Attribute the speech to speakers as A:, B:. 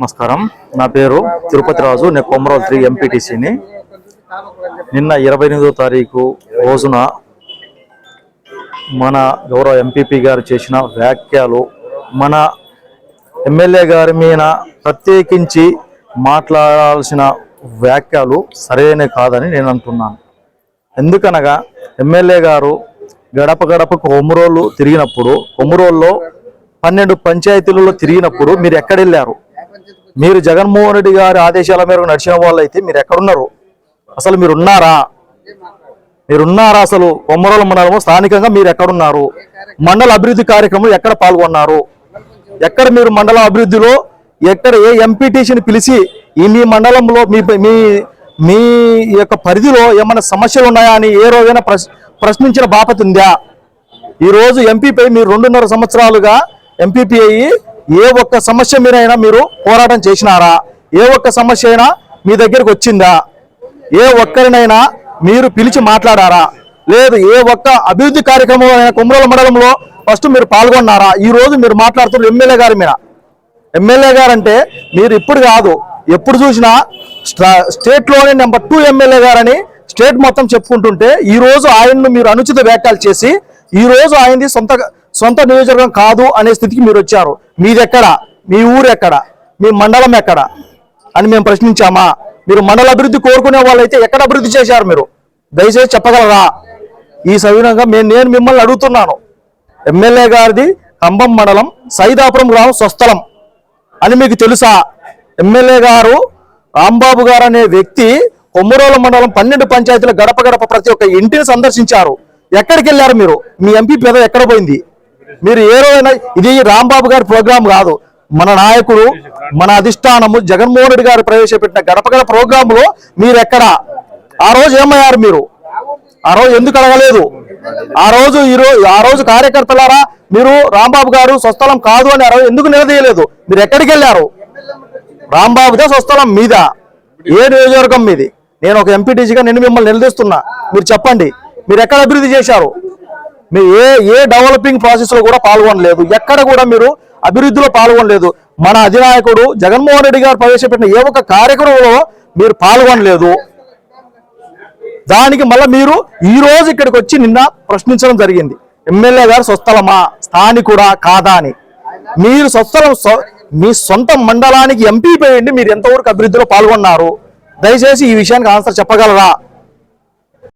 A: నమస్కారం. నా పేరు తిరుపతి రాజు నేను కొమరోల్ త్రీ ఎంపీటీసీని నిన్న ఇరవై ఎనిమిదో తారీఖు రోజున మన గౌరవ ఎంపీపీ గారు చేసిన వ్యాఖ్యలు మన ఎమ్మెల్యే గారి మీద ప్రత్యేకించి మాట్లాడాల్సిన వ్యాఖ్యలు సరైన కాదని నేను అంటున్నాను. ఎందుకనగా ఎమ్మెల్యే గారు గడప గడపకు కొమ్మురోళ్ళు తిరిగినప్పుడు కొమ్మురోల్లో పన్నెండు పంచాయతీలలో తిరిగినప్పుడు మీరు ఎక్కడ వెళ్ళారు? మీరు జగన్మోహన్ రెడ్డి గారి ఆదేశాల మేరకు నడిచిన వాళ్ళు అయితే మీరు ఎక్కడున్నారు? అసలు మీరు ఉన్నారా అసలు? కొమ్మరోల మండలము స్థానికంగా మీరు ఎక్కడున్నారు? మండల అభివృద్ధి కార్యక్రమం ఎక్కడ పాల్గొన్నారు? ఎక్కడ మీరు మండల అభివృద్ధిలో ఎక్కడ ఏ ఎంపీటీసీని పిలిచి ఈ మీ మండలంలో మీ మీ మీ యొక్క పరిధిలో ఏమైనా సమస్యలు ఉన్నాయా అని ఏ రోజైనా ప్రశ్నించిన బాపతి ఉందా? ఈరోజు ఎంపీపై మీరు రెండున్నర సంవత్సరాలుగా ఎంపీపీ అయ్యి ఏ ఒక్క సమస్య మీరైనా మీరు పోరాటం చేసినారా? ఏ ఒక్క సమస్య అయినా మీ దగ్గరకు వచ్చిందా? ఏ ఒక్కరినైనా మీరు పిలిచి మాట్లాడారా? లేదు ఏ ఒక్క అభివృద్ధి కార్యక్రమం అయినా కుమ్రోల మండలంలో ఫస్ట్ మీరు పాల్గొన్నారా? ఈ రోజు మీరు మాట్లాడుతున్నారు ఎమ్మెల్యే గారి మీద. ఎమ్మెల్యే గారు అంటే మీరు ఇప్పుడు కాదు ఎప్పుడు చూసినా స్టా- స్టేట్లోనే నెంబర్ టూ ఎమ్మెల్యే గారని స్టేట్ మొత్తం చెప్పుకుంటుంటే ఈ రోజు ఆయన్ను మీరు అనుచిత వ్యాఖ్యలు చేసి ఈ రోజు ఆయనది సొంత సొంత నియోజకవర్గం కాదు అనే స్థితికి మీరు వచ్చారు. మీది ఎక్కడ మీ ఊరు ఎక్కడ మీ మండలం ఎక్కడ? అని మేము ప్రశ్నించామా? మీరు మండల అభివృద్ధి కోరుకునే వాళ్ళైతే ఎక్కడ అభివృద్ధి చేశారు మీరు? దయచేసి చెప్పగలరా? ఈ సవినంగా మేము నేను మిమ్మల్ని అడుగుతున్నాను. ఎమ్మెల్యే గారిది కంబం మండలం సైదాపురం గ్రామం స్వస్థలం అని మీకు తెలుసా? ఎమ్మెల్యే గారు రాంబాబు గారు అనే వ్యక్తి కొమ్మరోల మండలం పన్నెండు పంచాయతీల గడప గడప ప్రతి ఒక్క ఇంటిని సందర్శించారు. ఎక్కడికి వెళ్ళారు మీరు? మీ ఎంపీ పేద ఎక్కడ పోయింది? మీరు ఏ రోజైనా ఇది రాంబాబు గారి ప్రోగ్రాం కాదు. మన నాయకుడు మన అధిష్టానము జగన్మోహన్ రెడ్డి గారు ప్రవేశపెట్టిన గడప గడప ప్రోగ్రాంలో మీరు ఎక్కడ? ఆ రోజు ఏమయ్యారు మీరు? ఆ రోజు ఎందుకు అడగలేదు? ఆ రోజు ఈ రోజు ఆ రోజు కార్యకర్తలారా మీరు రాంబాబు గారు స్వస్థలం కాదు అని ఆ రోజు ఎందుకు నిలదీయలేదు? మీరు ఎక్కడికి వెళ్ళారు? రాంబాబుదే స్వస్థలం మీద? ఏ నియోజకవర్గం మీది? నేను ఒక ఎంపీటీసీగా నేను మిమ్మల్ని నిలదీస్తున్నా. మీరు చెప్పండి. మీరు ఎక్కడ అభివృద్ధి చేశారు? మీ ఏ ఏ డెవలపింగ్ ప్రాసెస్లో కూడా పాల్గొనలేదు. ఎక్కడ కూడా మీరు అభివృద్ధిలో పాల్గొనలేదు. మన అధినాయకుడు జగన్మోహన్ రెడ్డి గారు ప్రవేశపెట్టిన ఏ ఒక్క కార్యక్రమంలో మీరు పాల్గొనలేదు. దానికి మళ్ళీ మీరు ఈ రోజు ఇక్కడికి వచ్చి నిన్న ప్రశ్నించడం జరిగింది. ఎమ్మెల్యే గారు స్వస్థలమా? స్థానికుడా? కాదా అని. మీరు స్వస్థలం మీ సొంత మండలానికి ఎంపీ పోయండి మీరు ఎంతవరకు అభివృద్ధిలో పాల్గొన్నారు. దయచేసి ఈ విషయానికి ఆన్సర్ చెప్పగలరా?